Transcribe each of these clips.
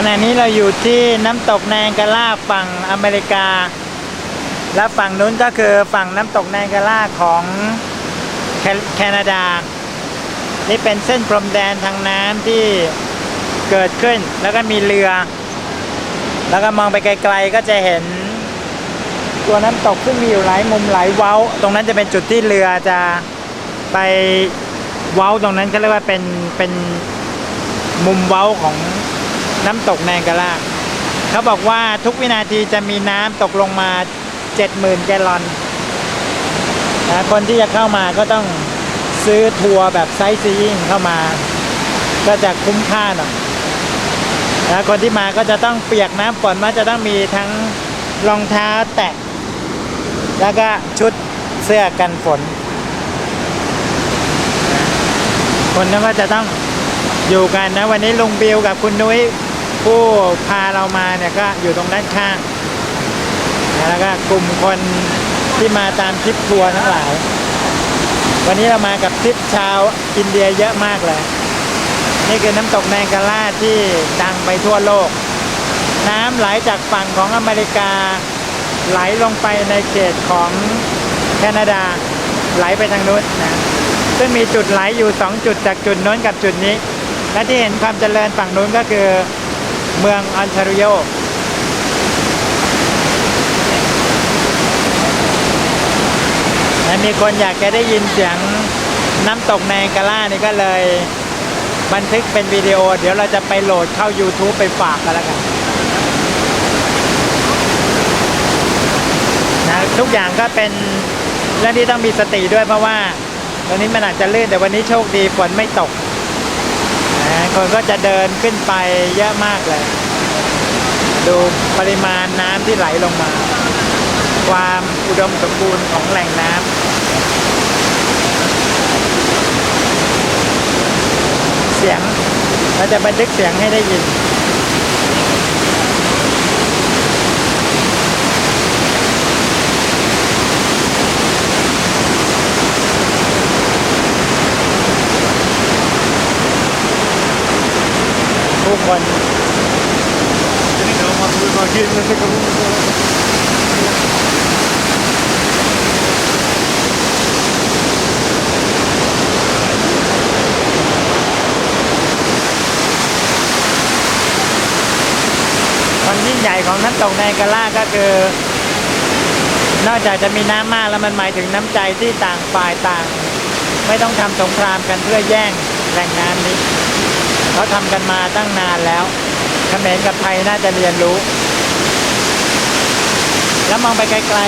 ขณะนี้เราอยู่ที่น้ำตกแนงกาล่าฝั่งอเมริกา และฝั่งนู้นก็คือฝั่งน้ำตกแนงกาล่าของแคแคนาดา นี่เป็นเส้นพรมแดนทางน้ำที่เกิดขึ้นแล้วก็มีเรือ แล้วก็มองไปไกลๆก็จะเห็น ตัวน้ำตกซึ่งมีอยู่หลายมุมหลายเว้า ตรงนั้นจะเป็นจุดที่เรือจะไปเว้าตรงนั้นก็เรียกว่าเป็นเป็นมุมเว้าของ น้ำตกแนงกาล่าเขาบอกว่าทุกวินาทีจะมีน้ำตกลงมา70,000แกลลอนนะคนที่จะเข้ามาก็ต้องซื้อทัวร์แบบไซต์ซีอิงเข้ามา ก็จะคุ้มค่าหน่อยนะคนที่มาก็จะต้องเปียกน้ำฝนมาจะต้องมีทั้งรองเท้าแตะ แล้วก็ชุดเสื้อกันฝนนะคนนั้นก็จะต้องอยู่กันนะ วันนี้ลุงบิวกับคุณนุ้ย ผู้พาเรามาเนี่ยก็อยู่ตรงด้านข้าง แล้วก็กลุ่มคนที่มาตามทริปทัวร์ทั้งหลาย วันนี้เรามากับทริปชาวอินเดียเยอะมากเลย นี่คือน้ำตกแนงกาล่าที่ดังไปทั่วโลก น้ำไหลจากฝั่งของอเมริกา ไหลลงไปในเขตของแคนาดา ไหลไปทางนู้นนะซึ่งมีจุดไหลอยู่ 2 จุดจากจุดน้นกับจุดนี้ และที่เห็นความเจริญฝั่งนู้นก็คือ เมืองออนทาริโอและมีคนอยากจะได้ยินเสียงน้ำตกแนงกาล่านี่ก็เลย บันทึกเป็นวิดีโอ เดี๋ยวเราจะไปโหลดเข้า YouTube ไปฝากกันแล้วกันนะทุกอย่างก็เป็นเรื่องที่ต้องมีสติด้วยเพราะว่า ตอนนี้มันอาจจะลื่นแต่วันนี้โชคดีฝนไม่ตก คนก็จะเดินขึ้นไปเยอะมากเลย ดูปริมาณน้ำที่ไหลลงมา ความอุดมสมบูรณ์ของแหล่งน้ำเสียงเราจะบันทึกเสียงให้ได้ยิน ผู้คนความยิ่งใหญ่ของน้ำตกไนกาล่าก็คือนอกจากจะมีน้ำมากแล้วมันหมายถึงน้ำใจที่ต่างฝ่ายต่าง ไม่ต้องทำสงครามกันเพื่อแย่งแหล่งน้ำนี้ เขาทำกันมาตั้งนานแล้วเขมรกับไทยน่าจะเรียนรู้ แล้วมองไปไกล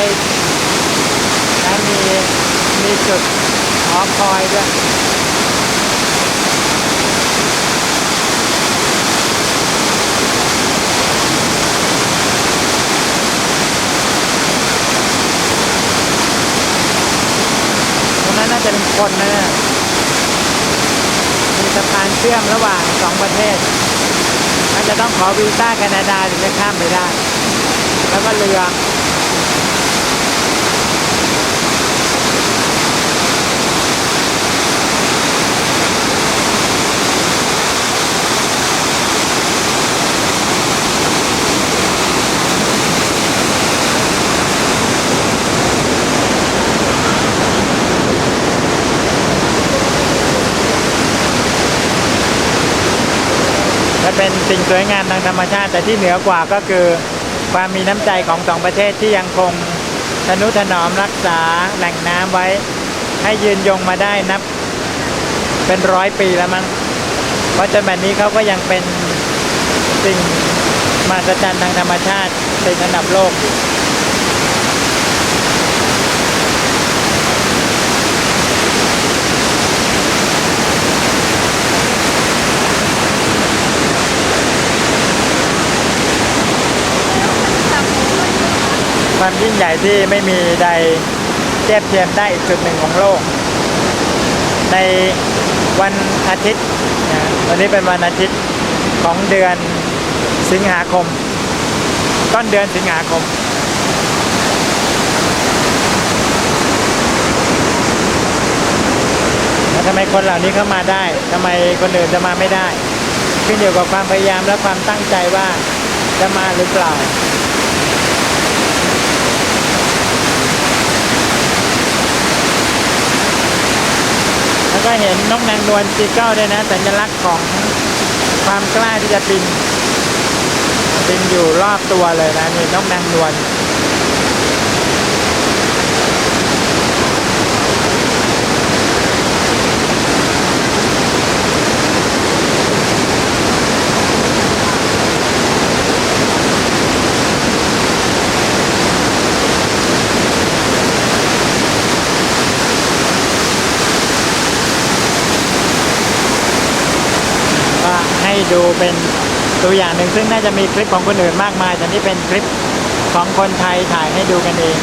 ๆนะมีมีจุดหอคอยด้วยตรงนั้นน่าจะเป็นคนนะเนี่ยะพานเชื่อมระหว่างสองประเทศ มันจะต้องขอวีซ่าแคนาดาถึงจะข้ามไปได้ แล้วก็เรือ เป็นสิ่งสวยงามทางธรรมชาติ แต่ที่เหนือกว่าก็คือความมีน้ำใจของสองประเทศที่ยังคงทนุถนอมรักษาแหล่งน้ำไว้ ให้ยืนยงมาได้นับ เป็นร้อยปีแล้วมั้งเพราะจนแบบนี้เขาก็ยังเป็นสิ่งมหัศจรรย์ทางธรรมชาติติดอันดับโลกอยู่ ความยิ่งใหญ่ที่ไม่มีใดเทียบเทียมได้อีกจุดหนึ่งของโลก ในวันอาทิตย์วันนี้เป็นวันอาทิตย์ของเดือนสิงหาคม ต้นเดือนสิงหาคม แล้วทำไมคนเหล่านี้เข้ามาได้ทำไมคนอื่นจะมาไม่ได้ ขึ้นอยู่กับความพยายามและความตั้งใจว่าจะมาหรือเปล่า แล้ว ก็เห็นนกนางนวลซีเกิลด้วยนะ สัญลักษณ์ของความกล้าที่จะบินบินอยู่รอบตัวเลยนะนี่นกนางนวล ก็ให้ ดูเป็นตัวอย่างหนึ่งซึ่งน่าจะมีคลิปของคนอื่นมากมายแต่นี่เป็นคลิปของคนไทยถ่ายให้ดูกันเอง